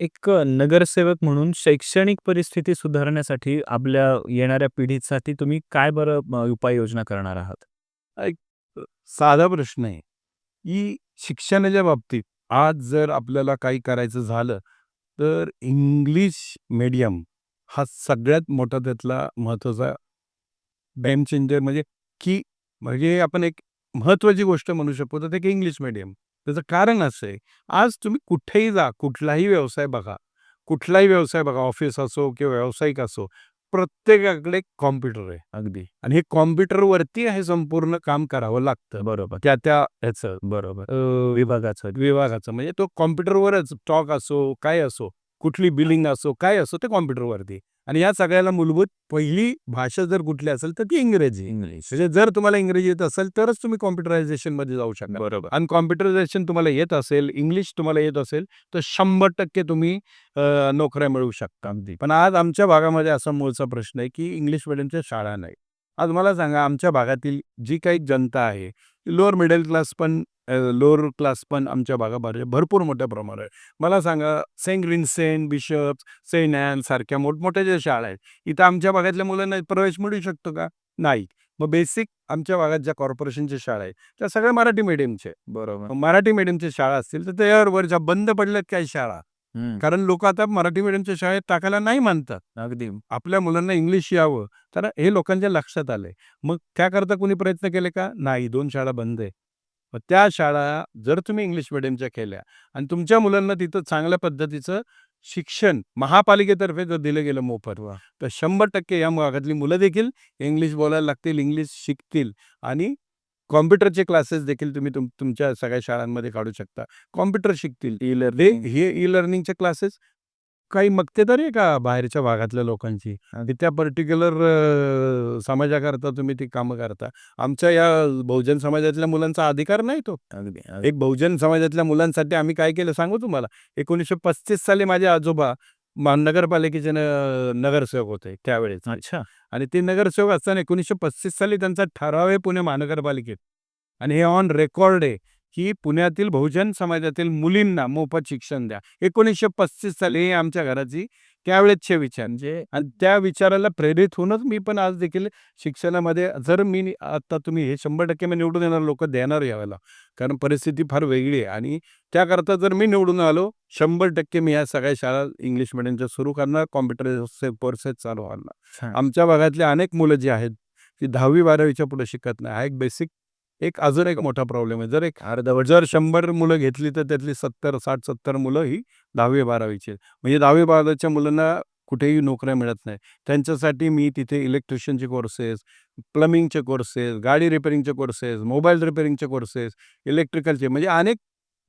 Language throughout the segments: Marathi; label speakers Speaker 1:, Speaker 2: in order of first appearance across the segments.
Speaker 1: एक अ, नगरसेवक म्हणून शैक्षणिक परिस्थिती सुधारण्यासाठी आपल्या येणाऱ्या पिढीसाठी तुम्ही काय बरं उपाययोजना करणार आहात?
Speaker 2: एक साधा प्रश्न आहे, की शिक्षणाच्या बाबतीत आज जर आपल्याला काही करायचं झालं, तर इंग्लिश मीडियम हा सगळ्यात मोठा त्यातला महत्त्वाचा गेम चेंजर म्हणजे की म्हणजे आपण एक महत्त्वाची गोष्ट म्हणू शकतो, तर ते की इंग्लिश मीडियम. त्याचं कारण असं आहे, आज तुम्ही कुठेही जा, कुठलाही व्यवसाय बघा, कुठलाही व्यवसाय बघा, ऑफिस असो किंवा व्यावसायिक असो, प्रत्येकाकडे कॉम्प्युटर आहे
Speaker 1: अगदी.
Speaker 2: आणि हे कॉम्प्युटरवरती हे संपूर्ण काम करावं लागतं.
Speaker 1: बरोबर.
Speaker 2: त्या त्या ह्याचं
Speaker 1: बरोबर. विभागाचं.
Speaker 2: विभागाचं म्हणजे तो कॉम्प्युटरवरच स्टॉक असो, काय असो, कुठली बिलिंग असो, काय असो, ते कॉम्प्युटरवरती आणि या सगळ्याला मूलभूत पहिली भाषा जर कुठली असेल, तर ती इंग्रजी.
Speaker 1: इंग्लिश.
Speaker 2: म्हणजे जर तुम्हाला इंग्रजी येत असेल, तरच तुम्ही कॉम्प्युटरायझेशनमध्ये जाऊ शकता
Speaker 1: बरोबर.
Speaker 2: आणि कॉम्प्युटरायझेशन तुम्हाला येत असेल, इंग्लिश तुम्हाला येत असेल, तर 100% तुम्ही अ, नोकऱ्या मिळवू शकता.
Speaker 1: अगदी.
Speaker 2: पण आज आमच्या भागामध्ये असा मूळचा प्रश्न आहे, की इंग्लिश मीडियमच्या शाळा नाही. आज मला सांगा, आमच्या भागातील जी काही जनता आहे, लोअर मिडल क्लास पण लोअर क्लास पण आमच्या भागामध्ये भरपूर मोठ्या प्रमाणावर आहे. मला सांगा, Saint Vincent, Bishop's, Saint Ann सारख्या मोठमोठ्या ज्या शाळा आहेत, इथं आमच्या भागातल्या मुलांना प्रवेश मिळू शकतो का? नाही. मग बेसिक आमच्या भागात ज्या कॉर्पोरेशनच्या शाळा आहेत, त्या सगळ्या मराठी मीडियमच्या आहेत.
Speaker 1: बरोबर.
Speaker 2: मराठी मीडियमच्या शाळा असतील, तर त्याच्याबरोबर ज्या बंद पडल्यात काही शाळा. कारण लोकं आता मराठी मीडियमच्या शाळेत टाकायला नाही मानतात.
Speaker 1: अगदी.
Speaker 2: आपल्या मुलांना इंग्लिश यावं, तर हे लोकांच्या लक्षात आलंय. मग त्याकरता कुणी प्रयत्न केले का? नाही. 2 शाळा बंद आहे. मग त्या शाळा जर तुम्ही इंग्लिश मीडियमच्या केल्या आणि तुमच्या मुलांना तिथं चांगल्या पद्धतीचं शिक्षण महापालिकेतर्फे जर दिलं गेलं मोफत! तर 100% या भागातली मुलं देखील इंग्लिश बोलायला लागतील, इंग्लिश शिकतील आणि कॉम्प्युटरचे क्लासेस देखील तुम्ही तुम तुमच्या सगळ्या शाळांमध्ये काढू शकता. कॉम्प्युटर शिकतील.
Speaker 1: E learning.
Speaker 2: हे ई-लर्निंगचे क्लासेस काही मक्तेदारी आहे का बाहेरच्या भागातल्या लोकांची? की त्या पर्टिक्युलर समाजाकरता तुम्ही ती कामं करता. आमच्या या बहुजन समाजातल्या मुलांचा अधिकार नाही तो.
Speaker 1: अगदी.
Speaker 2: एक बहुजन समाजातल्या मुलांसाठी आम्ही काय केलं सांगू तुम्हाला? 1935 साली माझे आजोबा मा नगरपालिकेचे न नगरसेवक होते त्यावेळेस
Speaker 1: अच्छा.
Speaker 2: आणि ते नगरसेवक असताना 1935 साली त्यांचा ठराव आहे पुणे महानगरपालिकेत आणि हे ऑन रेकॉर्ड आहे, की पुण्यातील बहुजन समाजातील मुलींना मोफत शिक्षण द्या. 1935 साली हे आमच्या घराची त्यावेळेसचे विचार
Speaker 1: म्हणजे
Speaker 2: आणि त्या विचाराला प्रेरित होऊनच मी पण आज देखील शिक्षणामध्ये जर मी आता तुम्ही हे 100% मी निवडून येणार लोकं देणार यावेळेला. कारण परिस्थिती फार वेगळी आहे आणि त्याकरता जर मी निवडून आलो, 100% मी या सगळ्या शाळा इंग्लिश मीडियमच्या सुरू करणार, कॉम्प्युटरचे कोर्सेस चालू होणार.
Speaker 1: छान.
Speaker 2: आमच्या भागातली अनेक मुलं जी आहेत, ती 10वी-12वीच्या पुढे शिकत नाही. हा एक बेसिक एक अजून एक मोठा प्रॉब्लेम आहे. जर एक
Speaker 1: अर्धवट
Speaker 2: जर 100 मुलं घेतली, तर त्यातली 70, 60-70 मुलं ही 10वी-12वीची आहेत. म्हणजे 10वी-12वीच्या मुलांना कुठेही नोकऱ्या मिळत नाही. त्यांच्यासाठी मी तिथे इलेक्ट्रिशियनचे कोर्सेस, प्लंबिंगचे कोर्सेस, गाडी रिपेअरिंगचे कोर्सेस, मोबाईल रिपेअरिंगचे कोर्सेस, इलेक्ट्रिकलचे म्हणजे अनेक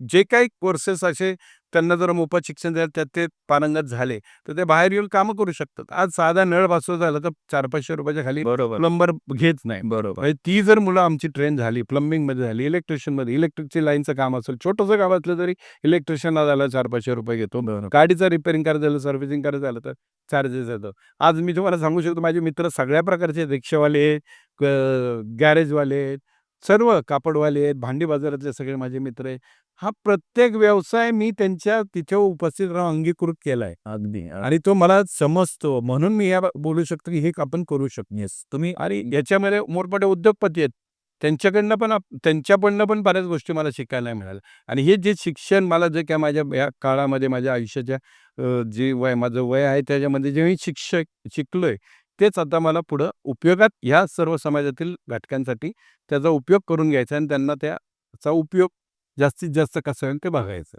Speaker 2: जे काही कोर्सेस असे त्यांना जर मोफत शिक्षण द्याल, त्यात ते पारंगत झाले, तर ते बाहेर येऊन कामं करू शकतात. आज साधा नळ बसवायचा झाला, तर ₹400-500 खाली
Speaker 1: बरोबर.
Speaker 2: प्लंबर घेत नाही.
Speaker 1: बरोबर.
Speaker 2: म्हणजे ती जर मुलं आमची ट्रेन झाली, प्लंबिंगमध्ये झाली, इलेक्ट्रिशियनमध्ये, इलेक्ट्रिकची लाईनचं काम असेल, छोटंसं काम असलं तरी इलेक्ट्रिशियनला झालं ₹400-500 घेतो.
Speaker 1: बरोबर.
Speaker 2: गाडीचं रिपेअरिंग करायचं झालं, सर्व्हिसिंग करायचं झालं, तर चार्जेस येतो. आज मी तुम्हाला सांगू शकतो, माझे मित्र सगळ्या प्रकारचे. रिक्षावाले गॅरेजवाले आहेत, सर्व कापडवाले आहेत, भांडी बाजारातले सगळे माझे मित्र आहेत. हा प्रत्येक व्यवसाय मी त्यांच्या तिथे उपस्थित राहून अंगीकृत केलाय
Speaker 1: अगदी.
Speaker 2: आणि तो मला समजतो. म्हणून मी या बोलू शकतो, की हे आपण करू शकतो.
Speaker 1: येस. तुम्ही
Speaker 2: आणि याच्यामध्ये मोठमोठे उद्योगपती आहेत. त्यांच्याकडनं पण आप त्यांच्याकडनं पण बऱ्याच गोष्टी मला शिकायला मिळाल्या आणि हे जे शिक्षण मला जे काय माझ्या या काळामध्ये माझ्या आयुष्याच्या अ, जे वय माझं वय आहे त्याच्यामध्ये जे मी शिक्षक शिकलोय, तेच आता मला पुढं उपयोगात ह्या सर्व समाजातील घटकांसाठी त्याचा उपयोग करून घ्यायचा आणि त्यांना त्याचा उपयोग जास्तीत जास्त कसं होईल ते बघायचं.